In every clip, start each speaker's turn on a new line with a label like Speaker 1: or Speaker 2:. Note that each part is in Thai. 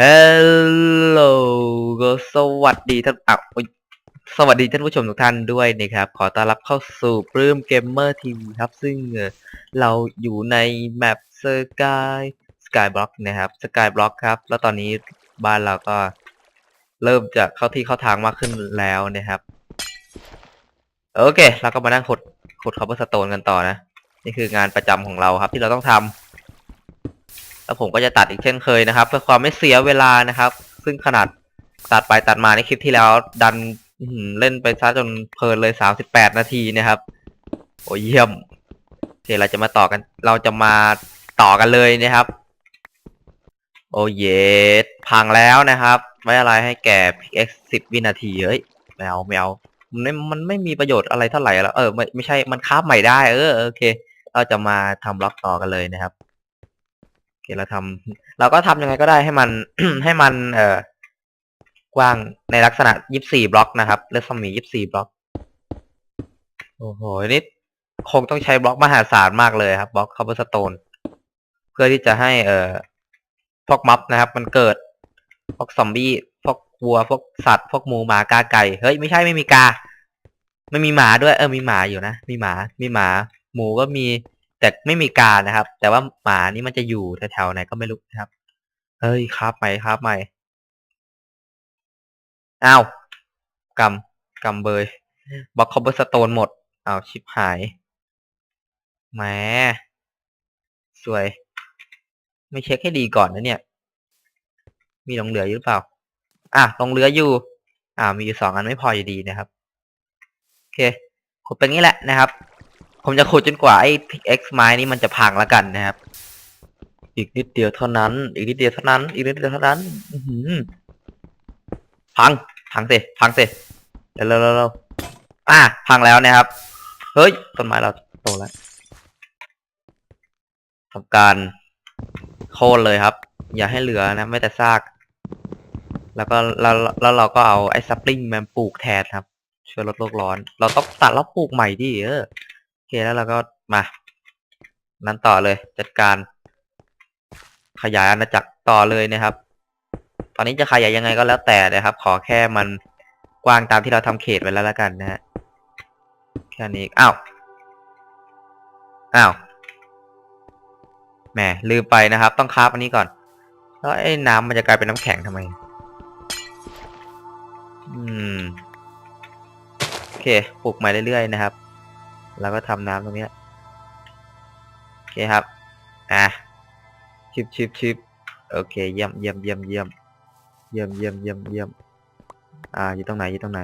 Speaker 1: ฮัลโหลก็สวัสดีท่านอะอุ๊ยสวัสดีท่านผู้ชมทุกท่านด้วยนะครับ ขอต้อนรับเข้าสู่ปลื้มเกมเมอร์ทีวีครับ ซึ่งเราอยู่ในแมปสกายสกายบล็อกนะครับสกายบล็อกครับ แล้วตอนนี้บ้านเราก็เริ่มจะเข้าที่เข้าทางมากขึ้นแล้วนะครับ โอเค เราก็มานั่งขุดขุดคอปเปอร์สโตนกันต่อนะ นี่คืองานประจำของเราครับที่เราต้องทำ แล้วผมก็จะตัดอีกเช่นเคยนะครับ เพื่อความไม่เสียเวลานะครับ ซึ่งขนาดตัดไปตัดมาในคลิปที่แล้ว ดันเล่นไปซะจนเพลินเลยสามสิบแปดนาทีนะครับ โอ้เยี่ยมโอเคเราจะมาต่อกัน เราจะมาต่อกันเลยนะครับ โอ้เยสพังแล้วนะครับไว้อะไรให้แก่ px สิบวินาทีเฮ้ยแมวแมวมันไม่มันไม่มีประโยชน์อะไรเท่าไหร่แล้ว เออไม่ไม่ใช่มันคาฟใหม่ได้ เออโอเค เราจะมาทำล็อกต่อกันเลยนะครับ เคเราทำเราก็ทำยังไงก็ได้ให้มันให้มัน เอ่อกว้างในลักษณะยี่สิบสี่บล็อกนะครับเลสมียี่สิบสี่บล็อก โอ้โหนี่คงต้องใช้บล็อกมหาศาลมากเลยครับบล็อกคาร์บอนสโตนเพื่อที่จะให้ เอ่อพวกม็อบนะครับ มันเกิดพวกซอมบี้พวกวัวพวกสัตว์พวกหมูหมากาไก่เฮ้ยไม่ใช่ไม่มีกา ไม่มีหมาด้วย เออมีหมาอยู่นะมีหมา มีหมา หมูก็มี แต่ไม่มีการนะครับ แต่ว่าหมานี่มันจะอยู่แถวๆไหนก็ไม่รู้นะครับ เฮ้ยครับใหม่ครับใหม่อ้าวกำกำเบยบล็อกคอมเบอร์สโตนหมดอ้าวชิบหายแหมสวย ไม่เช็คให้ดีก่อนนะเนี่ย มีหลงเหลืออยู่หรือเปล่า อะหลงเหลืออยู่ อ่ามีอยู่สองอันไม่พออยู่ดีนะครับ โอเคขุดเป็นงี้แหละนะครับ ผมจะขุดจนกว่าไอ้ picx ไม้นี้มันจะพังแล้วกันนะครับ อีกนิดเดียวเท่านั้น อีกนิดเดียวเท่านั้น อีกนิดเดียวเท่านั้น อืพัง พังสิ พังสิเร็วเร็วเร็วอะ พังแล้วนะครับ เฮ้ย ต้นไม้เราโตแล้วทำการโค่นเลยครับ อย่าให้เหลือนะ ไม่แต่ซาก แล้วก็แล้วแล้วเราก็เอาไอ้ซัปลิงมาปลูกแทนครับ ช่วยลดโลกร้อน เราต้องตัดแล้วปลูกใหม่ดิเออ อเคแล้วเราก็มา นั้นต่อเลย จัดการขยายอาณาจักรต่อเลยนะครับ ตอนนี้จะขยายยังไงก็แล้วแต่นะครับ ขอแค่มันกว้างตามที่เราทำเขตไว้แล้วแล้วกันนะฮะ แค่นี้ อ้าว อ้าว แหม ลืมไปนะครับ ต้องคาฟอันนี้ก่อน แล้วไอ้น้ำมันจะกลายเป็นน้ำแข็งทำไม อืม โอเค ปลูกใหม่เรื่อยๆนะครับ แล้วก็ทำน้ำตรงนี้โอเคครับ อะชิบชิบชิบโอเคเยี่ยมเยี่ยมเยี่ยมเยี่ยมเยี่ยมเยี่ยมเยี่ยมเยี่ยมอ่าอยู่ตรงไหนอยู่ตรงไหน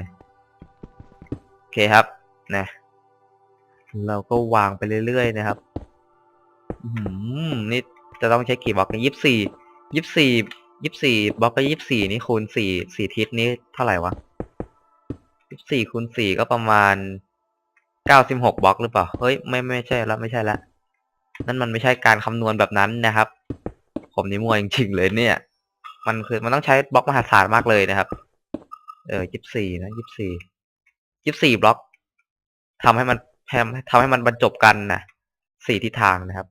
Speaker 1: โอเคครับนะเราก็วางไปเรื่อยๆนะครับอืมนี่จะต้องใช้กี่บล็อกกันยี่สิบสี่ยี่สิบสี่ยี่สิบสี่บล็อกก็ยี่สิบสี่นี่คูณสี่สี่ทิศนี้เท่าไหร่วะยี่สิบสี่คูณสี่ก็ประมาณ เก้าสิบหกบล็อกหรือเปล่า เฮ้ย ไม่ไม่ใช่แล้วไม่ใช่แล้วนั่นมันไม่ใช่การคำนวณแบบนั้นนะครับ ผมนี่มัวจริงๆเลยเนี่ย มันคือมันต้องใช้บล็อกมหาศาลมากเลยนะครับ เออยี่สิบสี่นะยี่สิบสี่ยี่สิบสี่บล็อกทำให้มันแพมทำให้มันบรรจบกันนะสี่ทิศทางนะครับ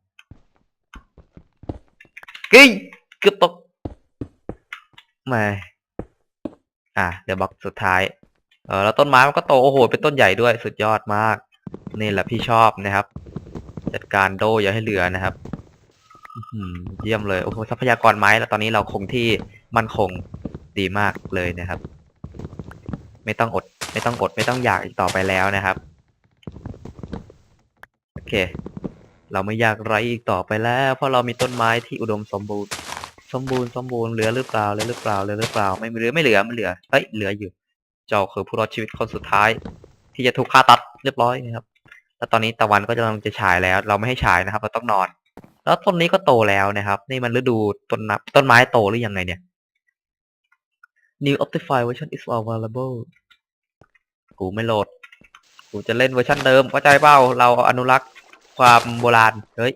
Speaker 1: กึ้ยเกือบตกแมาอะเดี๋ยวบล็อกสุดท้ายเออแล้วต้นไม้มันก็โตโอ้โหเป็นต้นใหญ่ด้วยสุดยอดมาก นี่แหละพี่ชอบนะครับ จัดการโดอย่าให้เหลือนะครับเยี่ยมเลยโอ้โหทรัพยากรไม้แล้วตอนนี้เราคงที่มั่นคงดีมากเลยนะครับ ไม่ต้องอด ไม่ต้องอด ไม่ต้องอยากอีกต่อไปแล้วนะครับโอเค เราไม่อยากไรอีกต่อไปแล้ว เพราะเรามีต้นไม้ที่อุดมสมบูรณ์ สมบูรณ์สมบูรณ์เหลือหรือเปล่าเหลือหรือเปล่าเหลือหรือเปล่าไม่เหลือไม่เหลือไม่เหลือเฮ้ยเหลืออยู่ เจ้าคือผู้รอดชีวิตคนสุดท้าย ที่จะถูกฆ่าตัดเรียบร้อยนะครับ แล้วตอนนี้ตะวันก็กำลังจะฉายแล้ว เราไม่ให้ฉายนะครับ เราต้องนอน แล้วต้นนี้ก็โตแล้วนะครับ นี่มันฤดูต้นนับต้นไม้โตหรือยังไงเนี่ย New Optify version is available กูไม่โหลด กูจะเล่นเวอร์ชันเดิมเข้าใจเปล่า เราอนุรักษ์ความโบราณ เฮ้ย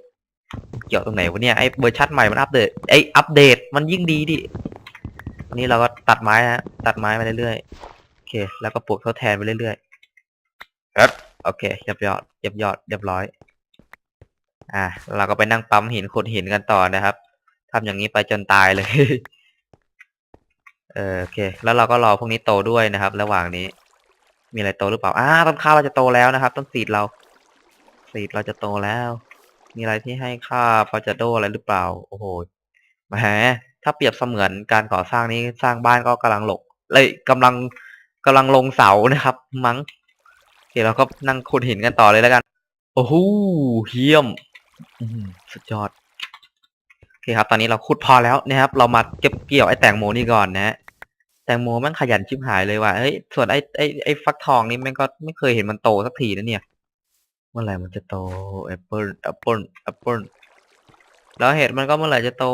Speaker 1: เกี่ยวตรงไหนวะเนี่ยไอ้เวอร์ชันใหม่มันอัปเดตไอ้อัปเดตมันยิ่งดีดิอันนี้เราก็ตัดไม้ฮะ ตัดไม้ไปเรื่อยๆ โอเค แล้วก็ปลูกทดแทนไปเรื่อยๆครับ โอเคเรียบยอดเรียบยอดเรียบร้อย อะเราก็ไปนั่งปั๊มหินขุดหินกันต่อนะครับทำอย่างนี้ไปจนตายเลยเออโอเค แล้วเราก็รอพวกนี้โตด้วยนะครับ ระหว่างนี้ มีอะไรโตหรือเปล่าอ่าต้นข้าวเราจะโตแล้วนะครับ ต้นสีดเรา สีดเราจะโตแล้ว มีอะไรที่ให้ค่าพอจะโดอะไรหรือเปล่า โอ้โหแหมถ้าเปรียบเสมือนการก่อสร้างนี้สร้างบ้านก็กำลังหลกเลยกำลังกำลังลงเสานะครับ มั้ง เคเราก็นั่งขุดหินกันต่อเลยแล้วกัน โอ้โหเยี่ยมสุดยอดโอเคครับ ตอนนี้เราขุดพอแล้วนะครับ เรามาเก็บเกี่ยวไอ้แตงโมนี่ก่อนนะฮะแตงโมแม่งขยันชิบหายเลยว่ะเฮ้ยส่วนไอ้ไอ้ไอ้ฟักทองนี่แม่งก็ไม่เคยเห็นมันโตสักทีนะเนี่ย เมื่อไหร่มันจะโตแอปเปิลแอปเปิลแอปเปิลแล้วเห็ดมันก็เมื่อไหร่จะโต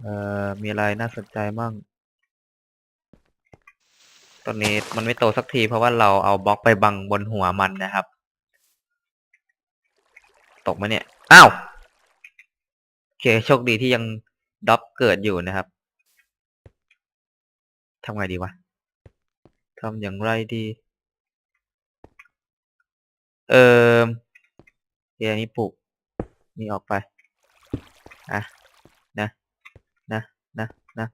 Speaker 1: เอ่อมีอะไรน่าสนใจมั่ง ตอนนี้มันไม่โตสักทีเพราะว่าเราเอาบล็อกไปบังบนหัวมันนะครับ ตกมาเนี่ย อ้าวโอเคโชคดีที่ยังด็อกเกิดอยู่นะครับทำไงดีวะทำอย่างไรดี เออเดี๋ยวนี้ปลูกนี่ออกไป อะ นะ นะ นะ นะ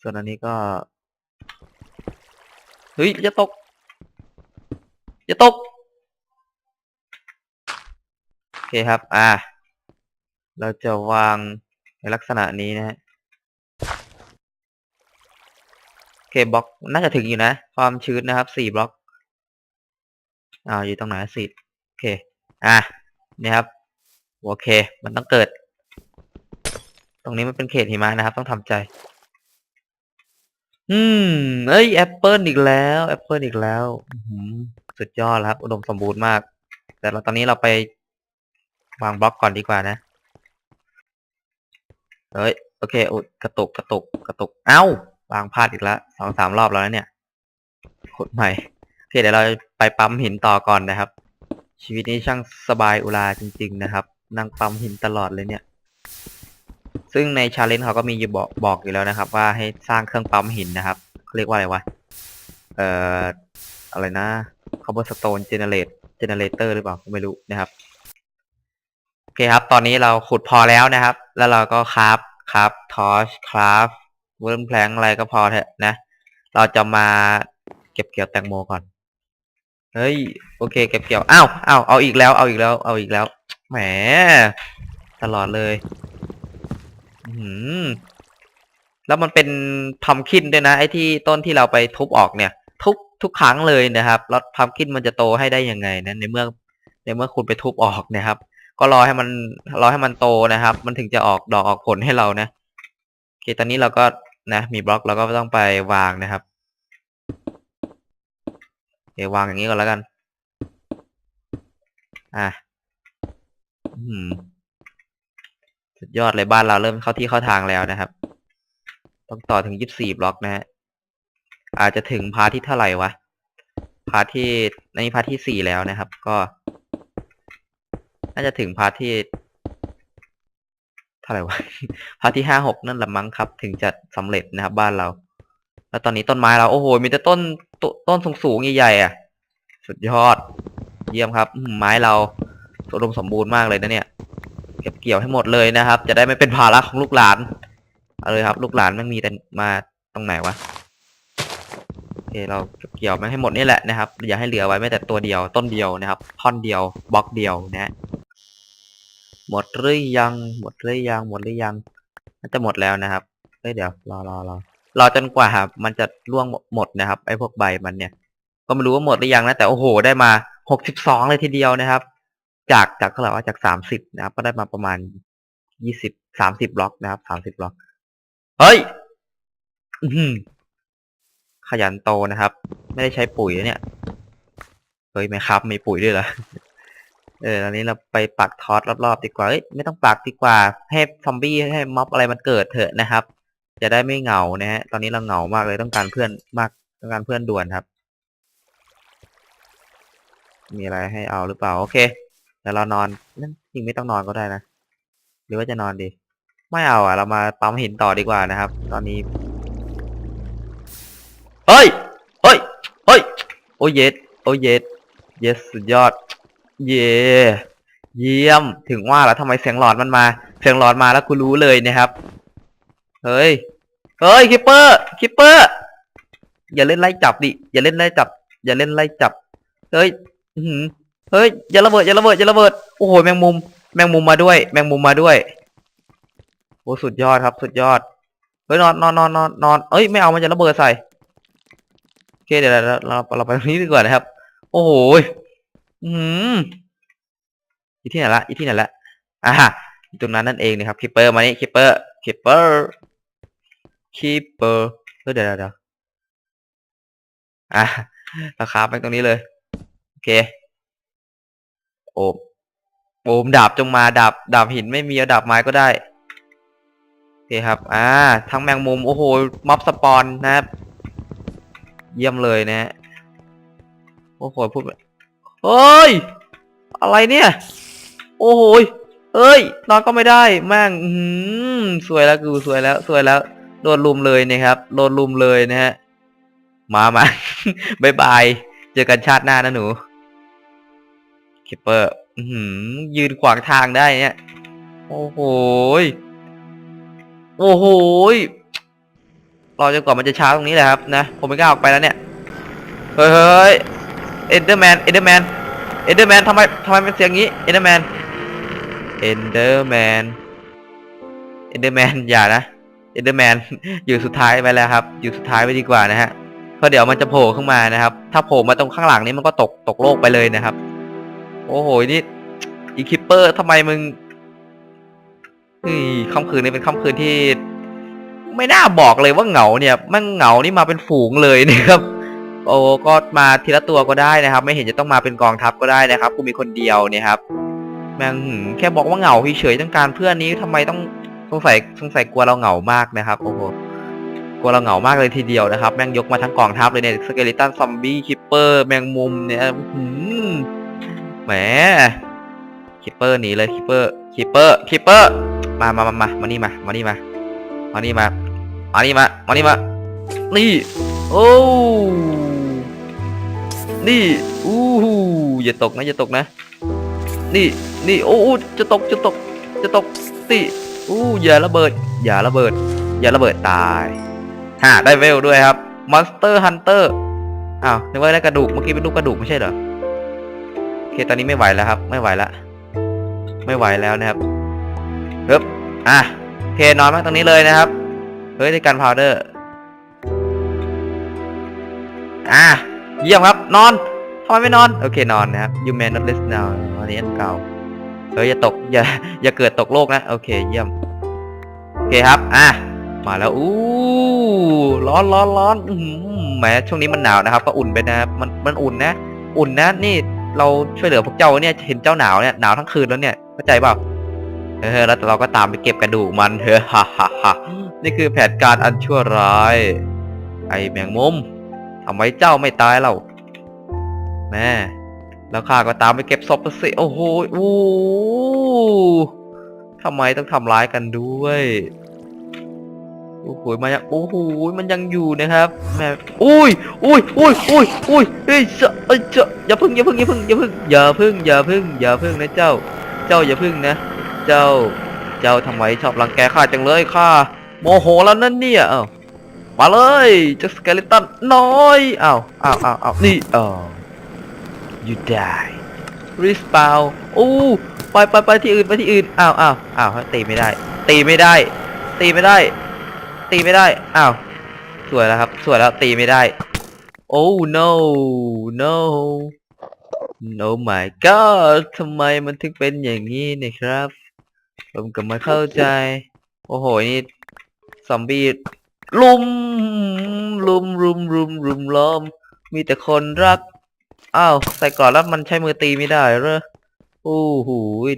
Speaker 1: ส่วนอันนี้ก็ เฮ้ยจะตกจะตกโอเคครับ อ่า เราจะวางในลักษณะนี้นะฮะโอเคบล็อกน่าจะถึงอยู่นะ ความชื้นนะครับสี่บล็อกอ่าอยู่ตรงไหนสี่โอเค อะนี่ครับโอเค มันต้องเกิด ตรงนี้มันเป็นเขตหิมะนะครับ ต้องทำใจ อืม เอ้ยแอปเปิลอีกแล้วแอปเปิลอีกแล้วอื้อหือสุดยอดแล้วครับ อุดมสมบูรณ์มาก แต่เราตอนนี้เราไป วางบล็อกก่อนดีกว่านะเฮ้ยโอเคอุยกระตุกกระตุกกระตุก เอ้าวางพลาดอีกแล้วสองสามรอบแล้วนะเนี่ยขุดใหม่โอเคเดี๋ยวเราไปปั๊มหินต่อก่อนนะครับ ชีวิตนี้ช่างสบายอุราจริง ๆ นะครับ นั่งปั๊มหินตลอดเลยเนี่ย ซึ่งในชาเลนจ์เขาก็มีอยู่บอกบอกอยู่แล้วนะครับ ว่าให้สร้างเครื่องปั๊มหินนะครับเขาเรียกว่าอะไรวะ เอ่อ อะไรนะ cobblestone generate generator หรือเปล่าไม่รู้นะครับ โอเคครับ ตอนนี้เราขุดพอแล้วนะครับ แล้วเราก็คราฟคราฟทอชคราฟเวิร์มแพลงอะไรก็พอเถอะนะ เราจะมาเก็บเกี่ยวแตงโมก่อน เฮ้ย โอเค เก็บเกี่ยว อ้าว อ้าว เอาอีกแล้ว เอาอีกแล้ว เอาอีกแล้ว แหม ตลอดเลย แล้วมันเป็นพัมคินด้วยนะ ไอ้ที่ต้นที่เราไปทุบออกเนี่ย ทุบทุกครั้งเลยนะครับ แล้วพัมคินมันจะโตให้ได้ยังไงนะในเมื่อในเมื่อคุณไปทุบออกเนะครับ ก็รอให้มันรอให้มันโตนะครับ มันถึงจะออกดอกออกผลให้เรานะโอเคตอนนี้เราก็นะ มีบล็อกเราก็ต้องไปวางนะครับโอเควางอย่างนี้ก่อนแล้วกัน อะอืม สุดยอดเลยบ้านเราเริ่มเข้าที่เข้าทางแล้วนะครับ ต้องต่อถึงยี่สิบสี่บล็อกนะฮะอาจจะถึงพาร์ทที่เท่าไหร่วะ พาร์ทที่ในพาร์ทที่สี่แล้วนะครับ ก็น่าจะถึงพาร์ทที่เท่าไหร่วะ พาร์ทที่ห้าหกนั่นแหละมั้งครับ ถึงจะสำเร็จนะครับ บ้านเรา แล้วตอนนี้ต้นไม้เราโอ้โห มีแต่ต้นตต้นสูงๆใหญ่ๆอะ สุดยอด เยี่ยมครับ ไม้เราอุดมสมบูรณ์มากเลยนะเนี่ย เก็บเกี่ยวให้หมดเลยนะครับ จะได้ไม่เป็นภาระของลูกหลานเอาเลยครับ ลูกหลานไม่มีแต่มาตรงไหนวะโอเคเราเก็บเกี่ยวมาให้หมดนี่แหละนะครับ อย่าให้เหลือไว้แม้แต่ตัวเดียวต้นเดียวนะครับ ท่อนเดียวบล็อกเดียวนะฮะหมดหรือยัง หมดหรือยังหมดหรือยังน่าจะหมดแล้วนะครับเฮ้ยเดี๋ยวรอรอรอรอจนกว่ามันจะร่วงหมดนะครับไอ้พวกใบมันเนี่ย ก็ไม่รู้ว่าหมดหรือยังนะแต่โอ้โหได้มาหกสิบสองเลยทีเดียวนะครับ จากจากเท่าไหร่ว่าจากสามสิบนะครับ ก็ได้มาประมาณยี่สิบสามสิบบล็อกนะครับสามสิบบล็อก เฮ้ยขยันโตนะครับ ไม่ได้ใช้ปุ๋ยนะเนี่ย เฮ้ยไหมครับมีปุ๋ยด้วยเหรอเออตอนนี้เราไปปักทอสรอบๆดีกว่าเอ้ยไม่ต้องปักดีกว่า ให้ซอมบี้ให้ม็อบอะไรมันเกิดเถอะนะครับ จะได้ไม่เหงานะฮะ ตอนนี้เราเหงามากเลยต้องการเพื่อนมาก ต้องการเพื่อนด่วนครับ มีอะไรให้เอาหรือเปล่า โอเค เดี๋ยวเรานอนนั่นจริงไม่ต้องนอนก็ได้นะ หรือว่าจะนอนดี ไม่เอาอะ เรามาปั๊มหินต่อดีกว่านะครับ ตอนนี้ เฮ้ย เฮ้ย เฮ้ย โอ้เยสโอ้เยสเยสสุดยอด เย่เยี่ยม ถึงว่าแล้วทำไมเสียงหลอนมันมา เสียงหลอนมาแล้วกูรู้เลยนะครับ เฮ้ย เฮ้ยคิปเปอร์ คิปเปอร์ อย่าเล่นไล่จับดิ อย่าเล่นไล่จับ อย่าเล่นไล่จับ เฮ้ย อื้อ เฮ้ยอย่าระเบิดอย่าระเบิดอย่าระเบิดโอ้โหแมงมุม แมงมุมมาด้วย แมงมุมมาด้วยโอ้สุดยอดครับสุดยอดเฮ้ยนอนนอนนอนนอนนอนเอ้ยไม่เอามันจะระเบิดใส่โอเคเดี๋ยวเราเราเราไปตรงนี้ดีกว่านะครับ โอ้โหอืมอีที่ไหนละอีที่ไหนละอ่าตรงนั้นนั่นเองนะครับคิปเปอร์มานี่คิปเปอร์คิปเปอร์คิปเปอร์เฮ้ยเดี๋ยวเดี๋ยวเดี๋ยวอะราคาไปตรงนี้เลยโอเค โอมโอมดาบจงมาดาบดาบหินไม่มีเอาดาบไม้ก็ได้โอเคครับ อ่า ทั้งแมงมุม โอ้โหม็อบสปอนนะครับ เยี่ยมเลยนะฮะโอ้โหพูดเฮ้ย อะไรเนี่ย โอ้โหเฮ้ย นอนก็ไม่ได้แม่งหือสวยแล้วกูสวยแล้วสวยแล้ว โดนลุมเลยนะครับ โดนลุมเลยนะฮะ มามาบายบาย เจอกันชาติหน้านะหนู คิปเปอร์ยืนขวางทางได้เนี่ย โอ้โหโอ้โหรอจนกว่ามันจะช้าตรงนี้แหละครับนะ ผมไม่กล้าออกไปแล้วเนี่ย เฮ้ยเอ็นเดอร์แมน เอ็นเดอร์แมน เอ็นเดอร์แมนทำไมทำไมเป็นเสียงงี้ เอ็นเดอร์แมน เอ็นเดอร์แมน เอ็นเดอร์แมนอย่านะ เอ็นเดอร์แมนอยู่สุดท้ายไปแล้วครับ อยู่สุดท้ายไปดีกว่านะฮะ เพราะเดี๋ยวมันจะโผล่ขึ้นมานะครับ ถ้าโผล่มาตรงข้างหลังนี้มันก็ตกตกโลกไปเลยนะครับ โอ้โหนี่อีคิปเปอร์ทำไมมึงเฮ้ยค่ำคืนนี้เป็นค่ำคืนที่ ไม่น่าบอกเลยว่าเหงาเนี่ย มันเหงานี่มาเป็นฝูงเลยนะครับ โอ้ก็มาทีละตัวก็ได้นะครับ ไม่เห็นจะต้องมาเป็นกองทัพก็ได้นะครับกูมีคนเดียวเนี่ยครับแม่งแค่บอกว่าเหงาเฉยๆต้องการเพื่อนนี้ทำไมต้องสงสัยสงสัยกลัวเราเหงามากนะครับโอ้โหกลัวเราเหงามากเลยทีเดียวนะครับ แม่งยกมาทั้งกองทัพเลยเนี่ยสเกลิตันซอมบี้คิปเปอร์แมงมุมเนี่ยหืม แหมคิปเปอร์หนีเลยคิปเปอร์คิปเปอร์คิปเปอร์มามามามามานี่มามานี่มามานี่มามานี่มามานี่มานี่โอ้นี่อู้หูอย่าตกนะอย่าตกนะ นี่นี่โอ้จะตกจะตกจะตกนี่อู้อย่าระเบิด อย่าระเบิด อย่าระเบิดตายฮ่าได้เวลด้วยครับ Monster Hunter อ้าวนึกว่าได้กระดูกเมื่อกี้เป็นลูกกระดูกไม่ใช่เหรอ เคตอนนี้ไม่ไหวแล้วครับ ไม่ไหวละไม่ไหวแล้วนะครับเฮ้บอะโอเคนอนมาตรงนี้เลยนะครับ เฮ้ยได้กันพาวเดอร์ อะ เยี่ยมครับ นอนทำไมไม่นอน โอเค นอนนะครับ you may not rest now อันนี้อันเก่า เฮ้ย อย่าตก อย่า อย่าเกิดตกโลกนะ โอเค เยี่ยม โอเคครับ อะ มาแล้ว อู้ ร้อนร้อนร้อนอื้อหือแหม ช่วงนี้มันหนาวนะครับ ก็อุ่นไปนะครับ มัน มันอุ่นนะ อุ่นนะ นี่ เราช่วยเหลือพวกเจ้าเนี่ยเห็นเจ้าหนาวเนี่ยหนาวทั้งคืนแล้วเนี่ยเข้าใจเปล่าเออแล้วเราก็ตามไปเก็บกระดูกมันเฮ้อฮ่าฮ่าฮ่านี่คือแผนการอันชั่วร้าย ไอ้แมงมุมทำไมเจ้าไม่ตายเราแม่แล้วข้าก็ตามไปเก็บศพมาสิโอ้โหโอ้ทำไมต้องทำร้ายกันด้วย โอ้โหมันยังโอ้โหมันยังอยู่นะครับแม่อุ้ยอุ้ยอุ้ยอุ้ยอุ้ยเฮ้ยเจ้าเอ้ยเจ้าอย่าพึ่งอย่าพึ่งอย่าพึ่งอย่าพึ่งอย่าพึ่งอย่าพึ่งอย่าพึ่งนะเจ้า เจ้าอย่าพึ่งนะ เจ้าเจ้าทำไมชอบรังแกข้าจังเลยข้าโมโหแล้วนั่นเนี่ยเอ้ามาเลยเจ้าสเกเลตันน้อยอ้าวอ้าวอ้าวอ้าวนี่อ๋อ you die r e s p a w อู้ไปไปไปที่อื่นไปที่อื่นอ้าวอ้าวอ้าวตีไม่ได้ ตีไม่ได้ ตีไม่ได้ ตีไม่ได้ อ้าว สวยแล้วครับ สวยแล้วตีไม่ได้ โอ้ no no no my god ทำไมมันถึงเป็นอย่างนี้เนี่ยครับ ผมก็ไม่เข้าใจ โอ้โห นี่ ซอมบี้ลุม ลุมรุมรุมรุมล้อม มีแต่คนรัก อ้าว ใส่ก่อนแล้วมันใช้มือตีไม่ได้เหรอโอ้โห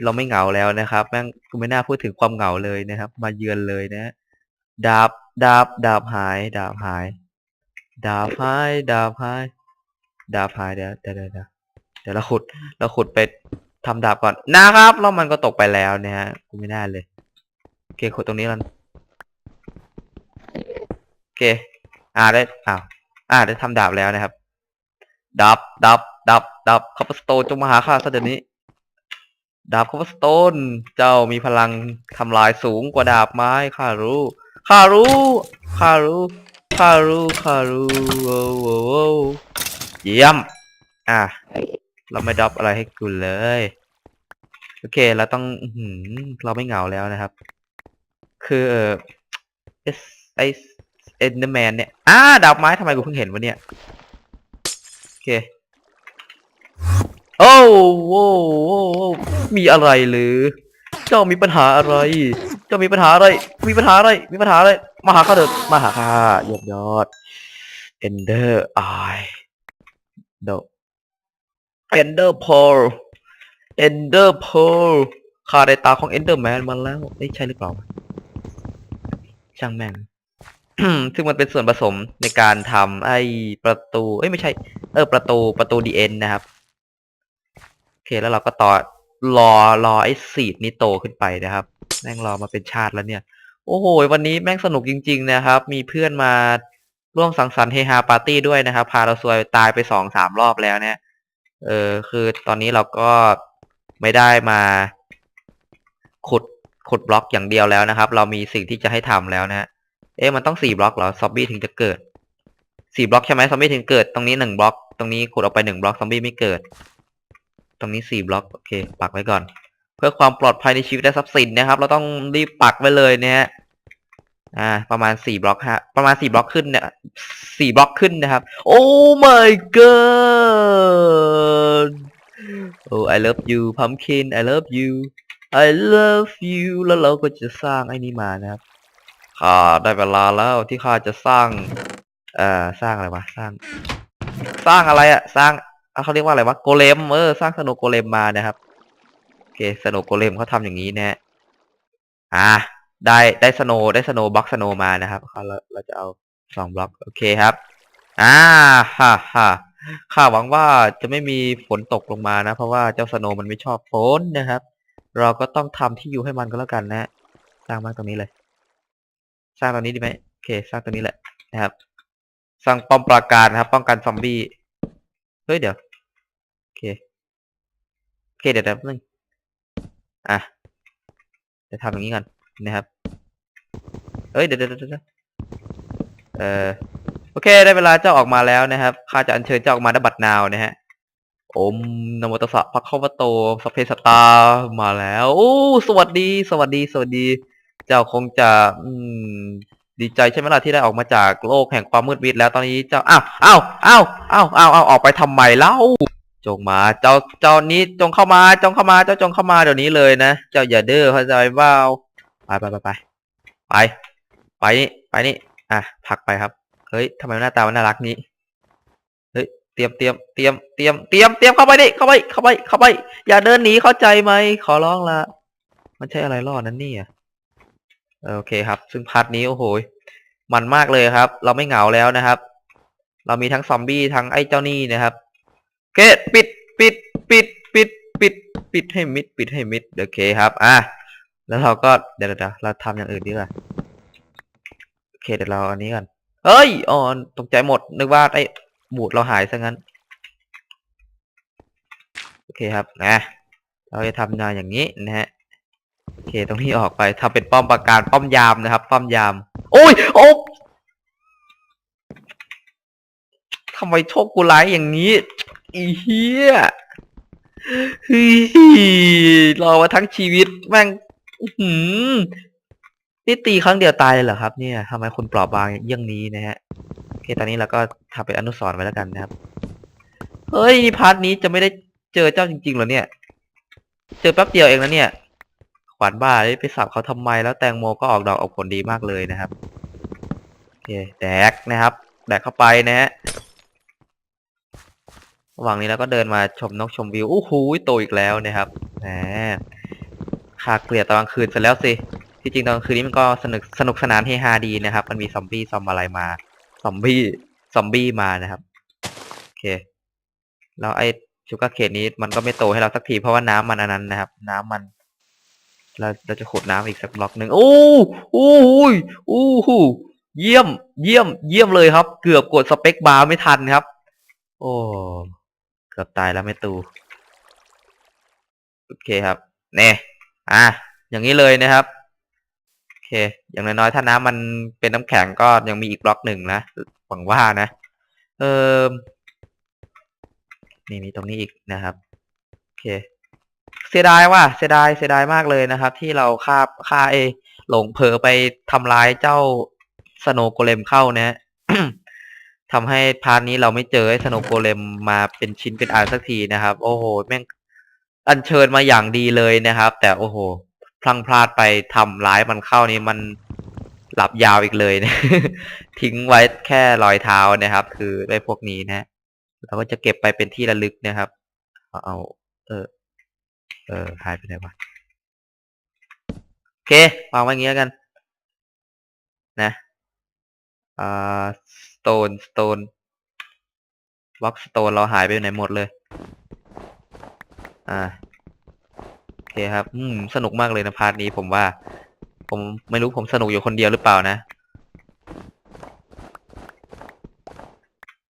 Speaker 1: เราไม่เหงาแล้วนะครับ แม่งกูไม่น่าพูดถึงความเหงาเลยนะครับ มาเยือนเลยนะ ดาบ ดาบ ดาบหาย ดาบหาย ดาบหาย ดาบหาย ดาบหายเดี๋ยวเดี๋ยวเดี๋ยวเดี๋ยวเดี๋ยวเราขุด เราขุดไปทำดาบก่อนนะครับ แล้วมันก็ตกไปแล้วเนะฮะ กูไม่น่าเลย โอเค ขุดตรงนี้แล้วโอเค อ่าได้ อ้าว อ่าได้ทำดาบแล้วนะครับดับดับดับดับคัพสโตนจงมาหาข้าซะเดี๋ยวนี้ ดาบคัพสโตน เจ้ามีพลังทำลายสูงกว่าดาบไม้ข้ารู้ ข้ารู้ข้ารู้ข้ารู้ข้ารู้โว้โว้วโว้วเยี่ยม อะ เราไม่ดรอปอะไรให้คุณเลย โอเค เราต้องอืเราไม่เหงาแล้วนะครับ คือเออเอสไอเอ็นเดอร์แมนเนี่ย อ้า ดาบไม้ทำไมกูเพิ่งเห็นวะเนี่ย โอเค โอ้โว้วโว้วโว้วมีอะไรหรือ เจ้ามีปัญหาอะไร เจ้ามีปัญหาอะไร มีปัญหาอะไร มีปัญหาอะไร มาหาข้าเถิดมาหาข้ายอดยอด Ender Eye เด Ender Pearl Ender Pearl ข้าได้ตาของ Enderman มนมาแล้วเอ้ยใช่หรือเปล่า ช่างแม่ง ซึ่งมันเป็นส่วนผสมในการทำไอ้ประตู เอ้ยไม่ใช่ เออประตูประตูดีเอ็นนะครับ โอเคแล้วเราก็ต่อ รอรอไอ้สีดนี้โตขึ้นไปนะครับ แม่งรอมาเป็นชาติแล้วเนี่ย โอ้โห วันนี้แม่งสนุกจริง ๆ นะครับ มีเพื่อนมาร่วมสังสรรค์เฮฮาปาร์ตี้ด้วยนะครับ พาเราซวยตายไปสองสามรอบแล้วเนี่ย เออ คือตอนนี้เราก็ไม่ได้มาขุดขุดบล็อกอย่างเดียวแล้วนะครับ เรามีสิ่งที่จะให้ทำแล้วนะฮะเอ๊ะมันต้องสี่บล็อกเหรอซอมบี้ถึงจะเกิดสี่บล็อกใช่ไหมซอมบี้ถึงเกิดตรงนี้หนึ่งบล็อกตรงนี้ขุดออกไปหนึ่งบล็อกซอมบี้ไม่เกิด ตรงนี้สี่บล็อกโอเค ปักไว้ก่อน เพื่อความปลอดภัยในชีวิตและทรัพย์สินนะครับ เราต้องรีบปักไว้เลยเนี่ยฮะอ่า ประมาณสี่บล็อกฮะ ประมาณสี่บล็อกขึ้นเนี่ยสี่บล็อกขึ้นนะครับ โอ้ my god โอ้ I love you pumpkin I love you I love you แล้วเราก็จะสร้างไอ้นี้มานะครับข้าได้เวลาแล้วที่ข้าจะสร้าง เอ่อ สร้างอะไรวะ สร้าง สร้างอะไรอะสร้าง เขาเรียกว่าอะไรวะโกเลมเออสร้างสโนโกเลมมานะครับโอเคสโนโกเลมเขาทำอย่างนี้นะฮะอ่าได้ได้สโนได้สโนบล็อกสโนมานะครับเราเราจะเอาสองบล็อกโอเคครับ อ่าฮ่าฮ่าข้าหวังว่าจะไม่มีฝนตกลงมานะ เพราะว่าเจ้าสโนมันไม่ชอบฝนนะครับ เราก็ต้องทำที่อยู่ให้มันก็แล้วกันนะสร้างบ้านตรงนี้เลย สร้างตรงนี้ดีไหมโอเค สร้างตรงนี้แหละนะครับ สร้างป้อมปราการนะครับ ป้องกันซอมบี้เฮ้ยเดี๋ยว โอเคเดี๋ยวแป๊บนึงอะจะทำอย่างนี้กันนะครับเฮ้ยเดี๋ยวเดี๋ยวเดี๋ยวเออโอเคได้เวลาเจ้าออกมาแล้วนะครับข้าจะอัญเชิญเจ้าออกมาณบัดนาวนะฮะอมนโมตสะพระเข้าวะโตสเพสตามาแล้ว โอ้สวัสดี สวัสดี สวัสดี เจ้าคงจะดีใจใช่ไหมล่ะที่ได้ออกมาจากโลกแห่งความมืดมิดแล้วตอนนี้เจ้าอ้าวอ้าวอ้าวอ้าวอ้าวอ้าวออกไปทำไมเล่า จงมาเจ้าเจ้านี้จงเข้ามาจงเข้ามาเจ้าจงเข้ามาเดี๋ยวนี้เลยนะเจ้าอย่าเด้อเข้าใจเปล่าไปไปไปไปไปไปนี่ไปนี่อะผักไปครับ เฮ้ยทำไมหน้าตามันน่ารักนี้เฮ้ยเตรียมเตรียมเตรียมเตรียมเตรียมเตรียมเข้าไปดิเข้าไปเข้าไปเข้าไป อย่าเดินหนีเข้าใจไหมขอร้องละมันใช่อะไรรอดนั่นนี่อะโอเคครับ ซึ่งพาร์ทนี้โอ้โหมันมากเลยครับ เราไม่เหงาแล้วนะครับ เรามีทั้งซอมบี้ทั้งไอ้เจ้านี่นะครับ เคปิดปิดปิดปิดปิดปิดให้มิด ปิดให้มิดโอเคครับ อะแล้วเราก็เดี๋ยวเดี๋ยวเราทำอย่างอื่นดีกว่าโอเคเดี๋ยวเราอันนี้กันเอ้ยอ๋อตกใจหมดนึกว่าไอ้บูดเราหายซะงั้นโอเคครับนะเราจะทำงานอย่างนี้นะฮะโอเคตรงนี้ออกไปทำเป็นป้อมปราการป้อมยามนะครับ ป้อมยาม โอ้ยโอ้ทำไมโชคกูร้ายอย่างนี้ อีเหี้ยเฮ้ยรอมาทั้งชีวิตแม่งหือนี่ตีครั้งเดียวตายเลยเหรอครับ เนี่ยทำไมคุณเปลอบบางอย่างนี้นะฮะโอเคตอนนี้เราก็ทำเป็นอนุสรณ์ไว้แล้วกันนะครับ เฮ้ยนี่พาร์ทนี้จะไม่ได้เจอเจ้าจริงๆเหรอเนี่ย เจอแป๊บเดียวเองนะเนี่ยขวานบ้าไปสับเขาทำไมแล้วแตงโมก็ออกดอกออกผลดีมากเลยนะครับโอเคแดกนะครับ แดกเข้าไปนะฮะ ระหว่างนี้เราก็เดินมาชมนกชมวิวอู้หูยโตอีกแล้วนะครับแหมขาเกลียดตอนกลางคืนเสร็จแล้วสิ ที่จริงตอนกลางคืนนี้มันก็สนุกสนุกสนานเฮฮาดีนะครับ มันมีซอมบี้ซอมอะไรมา ซอมบี้ ซอมบี้มานะครับ โอเค แล้วไอ้ชูการ์เคนนี้มันก็ไม่โตให้เราสักทีเพราะว่าน้ำมันอันนั้นนะครับ น้ำมัน เราเราจะขุดน้ำอีกสักบล็อกหนึ่งโอ้โอ้ยโอ้โหเยี่ยม เยี่ยม เยี่ยมเลยครับ เกือบกดสเปคบาร์ไม่ทันครับ โอ้ กือบตายแล้วแม่ตู โอเคครับเน่อะอย่างนี้เลยนะครับ โอเค อย่างน้อยๆถ้าน้ำมันเป็นน้ำแข็งก็ยังมีอีกบล็อกหนึ่งนะหวังว่านะ เออนี่มีตรงนี้อีกนะครับ โอเค เสียดายว่ะเสียดายเสียดายมากเลยนะครับ ที่เราฆ่าฆ่าเอหลงเผลอไปทำร้ายเจ้าสโนโกเลมเข้านะ ทำให้พาร์ทนี้เราไม่เจอไอ้สโนโกเลมมาเป็นชิ้นเป็นอันสักทีนะครับ โอ้โห แม่งอัญเชิญมาอย่างดีเลยนะครับ แต่โอ้โห พลังพลาดไปทำร้ายมันเข้านี่มันหลับยาวอีกเลยนะทิ้งไว้แค่รอยเท้านะครับ คือไอ้พวกนี้นะเราก็จะเก็บไปเป็นที่ระลึกนะครับ เอา เอาเอเออหายไปไหนวะโอเควางไว้อย่างงี้แล้วกัน นะอ่า โตนสโตนบล็อกสโตนเราหายไปไหนหมดเลย อ่าโอเคครับ อืม สนุกมากเลยนะพาร์ทนี้ผมว่า ผมไม่รู้ผมสนุกอยู่คนเดียวหรือเปล่านะ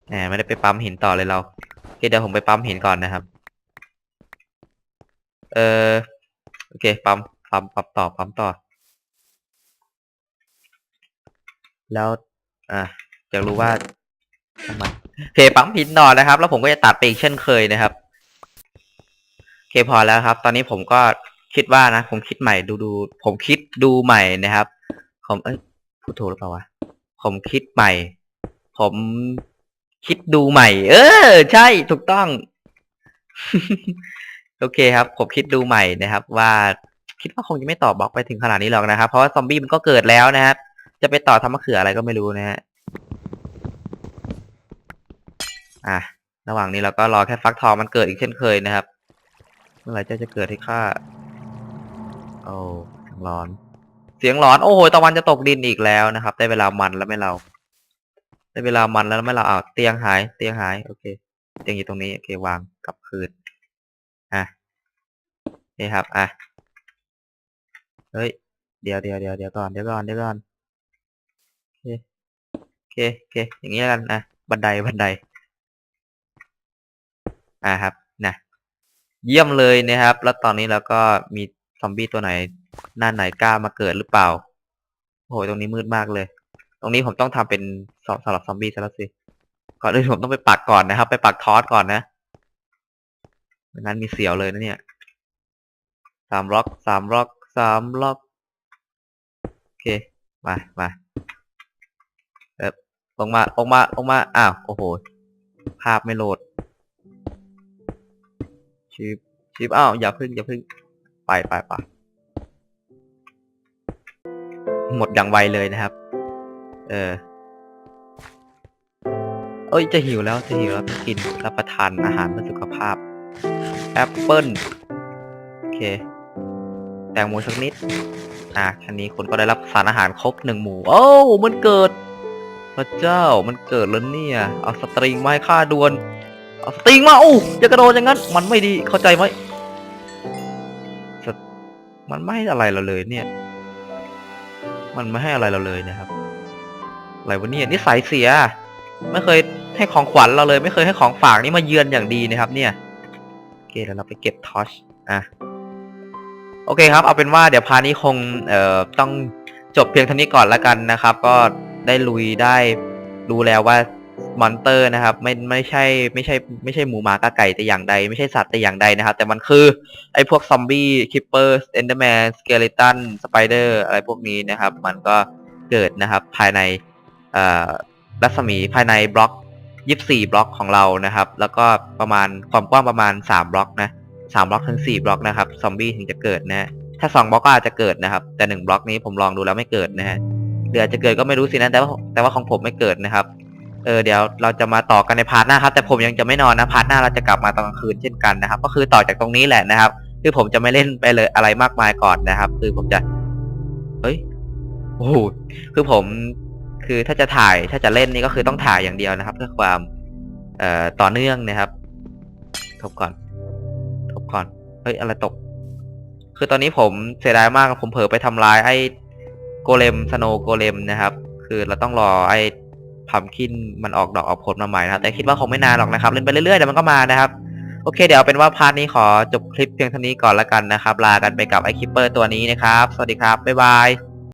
Speaker 1: แหมไม่ได้ไปปั๊มหินต่อเลยเราโอเคเดี๋ยวผมไปปั๊มหินก่อนนะครับ เออโอเค ปั๊มปั๊มปั๊มต่อปั๊มต่อ แล้ว อะ อยากรู้ว่าทำไมโอเคปั๊มหินต่อนะครับ แล้วผมก็จะตัดไปอีกเช่นเคยนะครับโอเคพอแล้วครับ ตอนนี้ผมก็คิดว่านะ ผมคิดใหม่ดูดู ผมคิดดูใหม่นะครับ ผมเอ้ยพูดถูกหรือเปล่าวะผมคิดใหม่ ผมคิดดูใหม่ เออ ใช่ถูกต้อง โอเคครับ ผมคิดดูใหม่นะครับ ว่าคิดว่าคงจะไม่ต่อบล็อกไปถึงขนาดนี้หรอกนะครับ เพราะว่าซอมบี้มันก็เกิดแล้วนะครับ จะไปต่อทำมะเขืออะไรก็ไม่รู้นะฮะ อะระหว่างนี้เราก็รอแค่ฟักทองมันเกิดอีกเช่นเคยนะครับ เมื่อไหร่เจะจะเกิดให้ข้าโอ้เสียงร้อน เสียงร้อน โอ้โหตะวันจะตกดินอีกแล้วนะครับ ได้เวลามันแล้วไม่เรา ได้เวลามันแล้วไม่เราอ้าวเตียงหาย เตียงหายโอเค เตียงอยู่ตรงนี้โอเควางกลับคืนอะนี่ครับอะเฮ้ยเดี๋ยวเดี๋ยวเดี๋ยวเดี๋ยวก่อนเดี๋ยวก่อนเดี๋ยวก่อนโอเคโอเคอย่างนี้แล้วกันอะบันไดบันได อ่าครับนะเยี่ยมเลยนะครับ แล้วตอนนี้เราก็มีซอมบี้ตัวไหนหน้าไหนกล้ามาเกิดหรือเปล่าโอ้โหตรงนี้มืดมากเลย ตรงนี้ผมต้องทำเป็นสำหรับซอมบี้ซะแล้วสิก่อนอื่นผมต้องไปปักก่อนนะครับ ไปปักทอสก่อนนะนั้นมีเสียวเลยนะเนี่ยสามล็อกสามล็อกสามล็อกโอเคมามาเอบลงมาลงมาลงมาอ้าวโอ้โหภาพไม่โหลด ชิปชิปอ้าวอย่าพึ่งอย่าพึ่งไปไปไปหมดอย่างไวเลยนะครับ เออ เอ้ยจะหิวแล้วจะหิวแล้วต้องกินรับประทานอาหารเพื่อสุขภาพแอปเปิ้ลโอเค แตงโมสักนิด อะคันนี้คุณก็ได้รับสารอาหารครบหนึ่งหมู่โอ้มันเกิด พระเจ้ามันเกิดแล้วเนี่ย เอาสตริงมาให้ข้าดวน สติงมาโอ้จะกระโดดอย่างนั้น มันไม่ดีเข้าใจไหมมันไม่ให้อะไรเราเลยเนี่ย มันไม่ให้อะไรเราเลยนะครับอะไรวะเนี่ยนิสัยเสีย ไม่เคยให้ของขวัญเราเลย ไม่เคยให้ของฝากนี่มาเยือนอย่างดีนะครับ เนี่ยโอเคแล้วเราไปเก็บทอชอะโอเคครับ เอาเป็นว่าเดี๋ยวพานี้คงเอ่อต้องจบเพียงเท่านี้ก่อนละกันนะครับ ก็ได้ลุยได้รู้แล้วว่า มอนเตอร์นะครับ ไม่ไม่ใช่ไม่ใช่ไม่ใช่หมูหมากาไก่แต่อย่างใด ไม่ใช่สัตว์แต่อย่างใดนะครับ แต่มันคือไอ้พวกซอมบี้คิปเปอร์เอนเดอร์แมนสเกเลตันสไปเดอร์อะไรพวกนี้นะครับ มันก็เกิดนะครับภายในรัศมีภายในบล็อก24บล็อกของเรานะครับ แล้วก็ประมาณความกว้างประมาณ3บล็อกนะ3บล็อกถึง4บล็อกนะครับซอมบี้ถึงจะเกิดนะถ้า2บล็อกก็อาจจะเกิดนะครับ แต่1บล็อกนี้ผมลองดูแล้วไม่เกิดนะฮะหรืออาจจะเกิดก็ไม่รู้สินะแต่ว่าแต่ว่าของผมไม่เกิดนะครับ เออเดี๋ยวเราจะมาต่อกันในพาร์ทหน้าครับ แต่ผมยังจะไม่นอนนะพาร์ทหน้าเราจะกลับมาตอนกลางคืนเช่นกันนะครับ ก็คือต่อจากตรงนี้แหละนะครับ คือผมจะไม่เล่นไปเลยอะไรมากมายก่อนนะครับ คือผมจะเฮ้ยโอ้โหคือผมคือถ้าจะถ่ายถ้าจะเล่นนี่ก็คือต้องถ่ายอย่างเดียวนะครับ เพื่อความ เอ่อต่อเนื่องนะครับ ทบก่อน ทบก่อนเฮ้ยอะไรตก คือตอนนี้ผมเสียดายมากผมเผลอไปทำลายไอ้โกเลมสโนโกเลมนะครับ คือเราต้องรอไอ้ พัมคินมันออกดอกออกผลมาใหม่นะครับแต่คิดว่าคงไม่นานหรอกนะครับเล่นไปเรื่อยๆเดี๋ยวมันก็มานะครับโอเค เดี๋ยวเอาเป็นว่าพาร์ทนี้ขอจบคลิปเพียงเท่านี้ก่อนละกันนะครับ ลากันไปกับไอคิปเปอร์ตัวนี้นะครับ สวัสดีครับ บ๊ายบาย